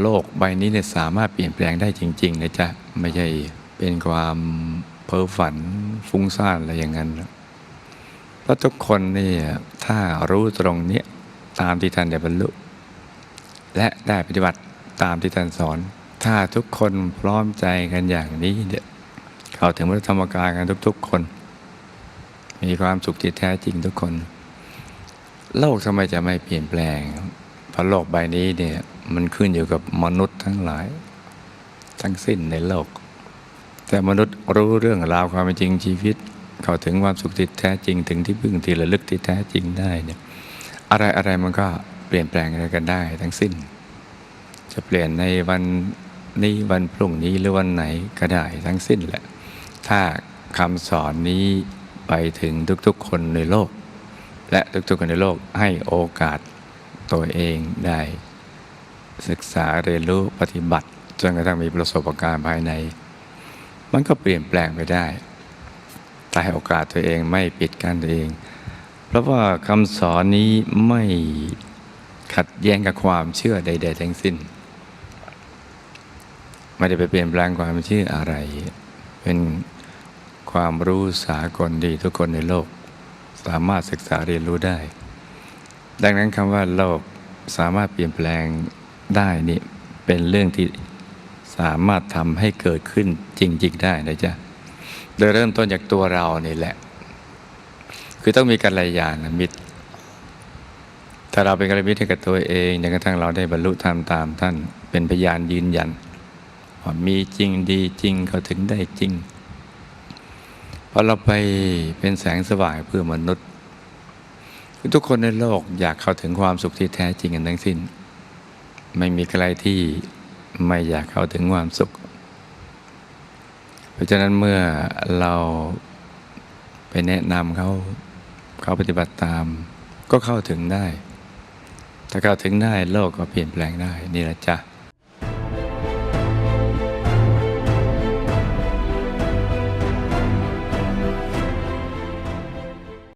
โลกใบนี้เนี่ยสามารถเปลี่ยนแปลงได้จริง ๆ นะจ๊ะ ไม่ใช่เป็นความเพ้อฝันฟุ้งซ่านอะไรอย่างนั้นเพราะทุกคนเนี่ยถ้ารู้ตรงนี้ตามที่ท่านได้บรรลุ และได้ปฏิบัติตามที่ท่านสอน ถ้าทุกคนพร้อมใจกันอย่างนี้เนี่ยเข้าถึงพระธรรมกายกันทุก ๆ คน มีความสุขที่แท้จริงทุกคน โลกทำไมจะไม่เปลี่ยนแปลงเพราะโลกใบนี้เนี่ย มันขึ้นอยู่กับมนุษย์ทั้งหลาย ทั้งสิ้นในโลก แต่มนุษย์รู้เรื่องราวความเป็นจริงชีวิต เข้าถึงความสุขที่แท้จริงถึงที่พึ่งที่ระลึกที่แท้จริงได้เนี่ยอะไรอะไรมันก็เปลี่ยนแปลงอะไรกันได้ทั้งสิ้น จะเปลี่ยนในวันนี้วันพรุ่งนี้หรือวันไหนก็ได้ทั้งสิ้นแหละ ถ้าคำสอนนี้ไปถึงทุกๆคนในโลก และทุกๆคนในโลกให้โอกาสตัวเองได้ ศึกษาเรียนรู้ปฏิบัติ จนกระทั่งมีประสบการณ์ภายใน มันก็เปลี่ยนแปลงไปได้แต่ให้โอกาสตัวเองไม่ปิดกั้นตัวเอง เพราะว่าคำสอนนี้ไม่ขัดแย้งกับความเชื่อใด ๆ ทั้งสิ้น ไม่ได้ไปเปลี่ยนแปลงความเชื่ออะไร เป็นความรู้สากลดีทุกคนในโลก สามารถศึกษาเรียนรู้ได้ ดังนั้นคำว่าโลกสามารถเปลี่ยนแปลง ได้นี่เป็นเรื่องที่สามารถทำให้เกิดขึ้นจริง ๆ ได้นะจ๊ะ โดยเริ่มต้นจากตัวเรานี่แหละ คือต้องมีกัลยาณมิตร ถ้าเราเป็นกัลยาณมิตรให้กับตัวเองจนกระทั่งเราได้บรรลุธรรมตามท่าน เป็นพยานยืนยันว่ามีจริงดีจริงเขาถึงได้จริงพอเราไปเป็นแสงสว่างเพื่อมนุษย์ทุกคนในโลกอยากเข้าถึงความสุขที่แท้จริงกันทั้งสิ้น ไม่มีใครที่ไม่อยากเข้าถึงความสุข เพราะฉะนั้นเมื่อเราไปแนะนำเขาเขาปฏิบัติตาม ก็เข้าถึงได้ ถ้าเข้าถึงได้โลกก็เปลี่ยนแปลงได้ นี่แหละจ้ะ